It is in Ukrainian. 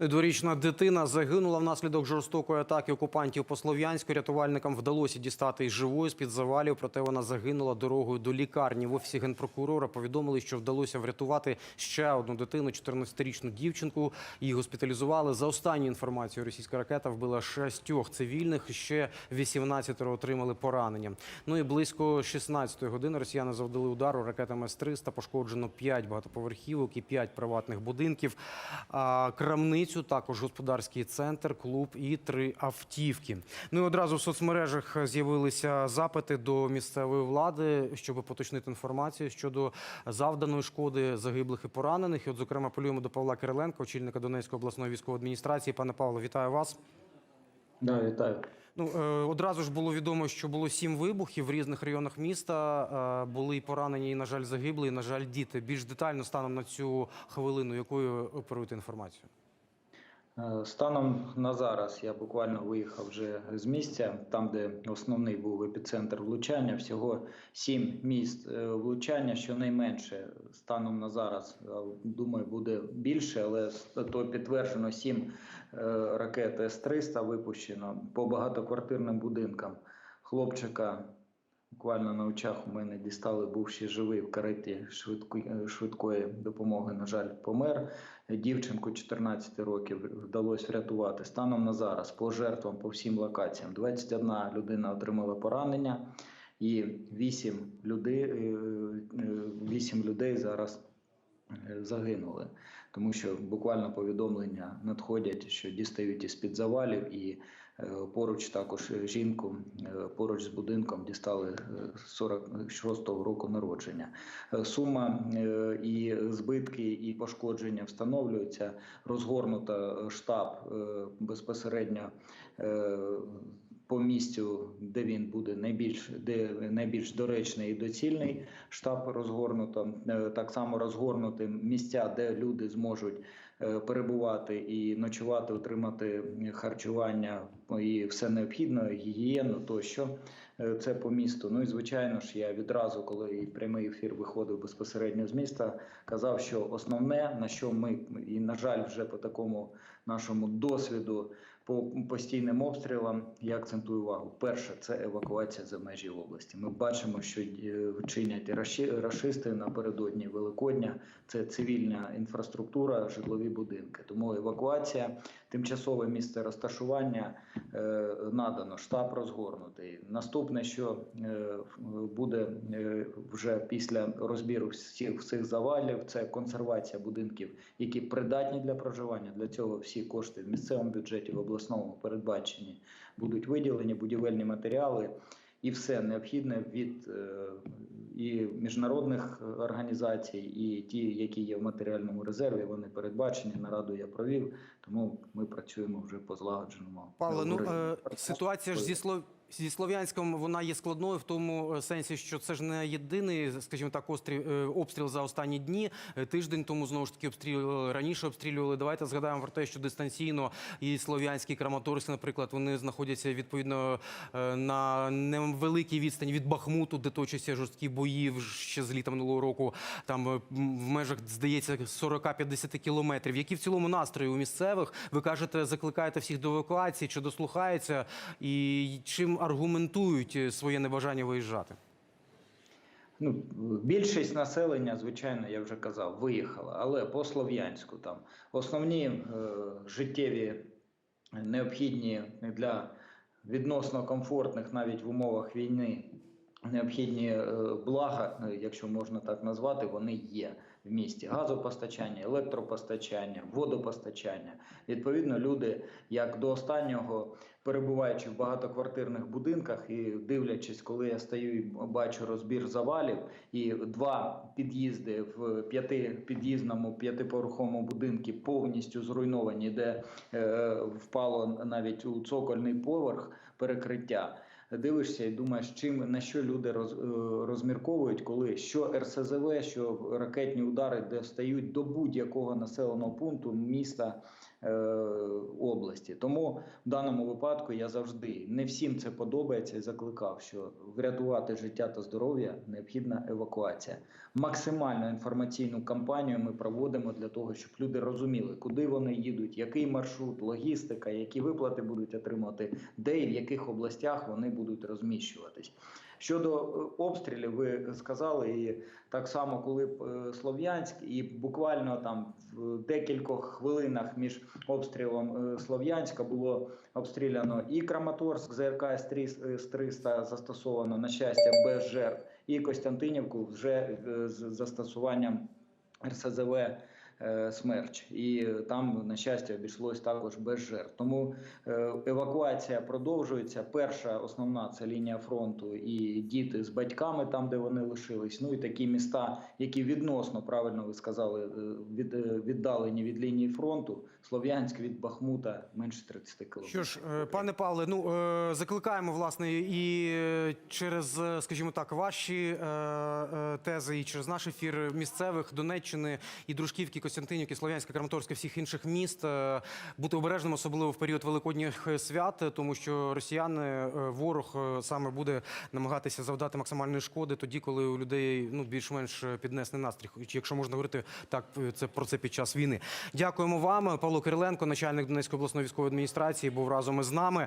Дворічна дитина загинула внаслідок жорстокої атаки окупантів по Слов'янську. Рятувальникам вдалося дістати із живою з-під завалів, проте вона загинула дорогою до лікарні. В офісі генпрокурора повідомили, що вдалося врятувати ще одну дитину, 14-річну дівчинку. Її госпіталізували. За останню інформацією, російська ракета вбила шістьох цивільних, ще 18 отримали поранення. Ну і близько 16-ї години росіяни завдали удару ракетами С-300. Пошкоджено 5 багатоповерхівок і 5 приватних будинків. А крамницю, також господарський центр, клуб і три автівки. Ну і одразу в соцмережах з'явилися запити до місцевої влади, щоб поточнити інформацію щодо завданої шкоди загиблих і поранених. І от, зокрема, полюємо до Павла Кириленка, очільника Донецької обласної військової адміністрації. Пане Павло, вітаю вас. Да, вітаю. Ну е, одразу ж було відомо, що було сім вибухів в різних районах міста. Е, були і поранені, і на жаль, загибли, і на жаль, діти. Більш детально станом на цю хвилину, якою оперуєте інформацію? Е, Станом на зараз я буквально виїхав вже з місця, там, де основний був епіцентр влучання. Всього сім міст е, влучання, щонайменше станом на зараз. е, Думаю, буде більше, але то підтверджено сім ракет С-300 випущено по багатоквартирним будинкам. Хлопчика буквально на очах у мене дістали, був ще живий в кареті швидкої, швидкої допомоги. На жаль, помер. Дівчинку 14 років вдалося врятувати. Станом на зараз по жертвам по всім локаціям 21 людина отримала поранення, і 8 людей, е, е, 8 людей зараз е, загинули. Тому що буквально повідомлення надходять, що дістають із під завалів, і е, поруч також жінку е, поруч з будинком дістали е, 46-го року народження. Е, Сума е, і збитки, і пошкодження встановлюються. Розгорнута е, штаб е, безпосередньо е, по місцю, де він буде найбільш де найбільш доречний і доцільний. Штаб розгорнуто Е, так само розгорнути місця, де люди зможуть е, перебувати і ночувати, отримати харчування і все необхідне, гігієну тощо. Е, Це по місту. Ну і звичайно ж, я відразу, коли прямий ефір виходив безпосередньо з міста, казав, що основне на що ми і на жаль, вже по такому нашому досвіду по постійним обстрілам я акцентую увагу. Перше це евакуація за межі області. Ми бачимо, що е, чинять рашисти напередодні Великодня. Це цивільна інфраструктура, житлові будинки. Тому евакуація, тимчасове місце розташування е, надано, штаб розгорнутий. Наступне, що е, буде вже після розбіру всіх всіх завалів, це консервація будинків, які придатні для проживання. Для цього всі кошти в місцевому бюджеті, в обласному передбачені будуть виділені будівельні матеріали. І все необхідне від е, і міжнародних організацій, і ті, які є в матеріальному резерві, вони передбачені. Нараду я провів, тому ми працюємо вже по злагодженому. Павло, ну е, ситуація ж зі Слов... Зі Слов'янськом вона є складною в тому е, сенсі, що це ж не єдиний, скажімо так, острів, е, обстріл за останні дні. Е, Тиждень тому знову ж таки обстрілювали раніше. Обстрілювали. Давайте згадаємо про те, що дистанційно і Слов'янський, Краматорськ, наприклад, вони знаходяться відповідно на невеликій відстані від Бахмуту, де точаться жорсткі бої ще з літа минулого року. Там в межах здається 40-50 кілометрів. Які в цілому настрої у місцевих? Ви кажете, закликаєте всіх до евакуації, чи дослухаються, і чим аргументують е, своє небажання виїжджати? Ну, більшість населення, звичайно, я вже казав, виїхала, але по Слов'янську там основні е, життєві необхідні для відносно комфортних навіть в умовах війни необхідні е, блага, е, якщо можна так назвати, вони є в місті: газопостачання, електропостачання, водопостачання. Відповідно, люди, як до останнього, перебуваючи в багатоквартирних будинках і дивлячись, коли я стою і бачу розбір завалів, і два під'їзди в п'ятипід'їзному п'ятиповерховому будинку повністю зруйновані, де е, впало навіть у цокольний поверх перекриття. Дивишся і думаєш, чим на що люди роз, е, розмірковують, коли що РСЗВ, що ракетні удари, де стають до будь-якого населеного пункту міста е, області. Тому в даному випадку я завжди не всім це подобається і закликав, що врятувати життя та здоров'я необхідна евакуація. Максимальну інформаційну кампанію ми проводимо для того, щоб люди розуміли, куди вони їдуть, який маршрут, логістика, які виплати будуть отримувати, де і в яких областях вони будуть розміщуватись. Щодо е, обстрілів, ви сказали, і так само, коли е, Слов'янськ, і буквально там в декількох хвилинах між обстрілом е, Слов'янська було обстріляно і Краматорськ, ЗРК С-300 застосовано, на щастя, без жертв, і Костянтинівку вже з застосуванням РСЗВ Смерч, і е, там, на щастя, обійшлось також без жертв. Тому е, евакуація продовжується. Перша основна це лінія фронту і діти з батьками, там де вони лишились. Ну і такі міста, які відносно правильно ви сказали, е, від, е, віддалені від лінії фронту. Слов'янськ від Бахмута менше 30 кілометрів. Що ж, е, пане Павле, ну е, закликаємо власне і е, через, е, скажімо так, ваші е, е, тези, і через наш ефір місцевих Донеччини і Дружківки, Костянтинівки, Слов'янська, Краматорська, всіх інших міст е, бути обережним, особливо в період великодніх свят, тому що росіяни, е, ворог е, саме буде намагатися завдати максимальної шкоди тоді, коли у людей ну більш-менш піднесений настрій. Якщо можна говорити так, це про це під час війни. Дякуємо вам, Павло Кириленко, начальник Донецької обласної військової адміністрації, був разом із нами.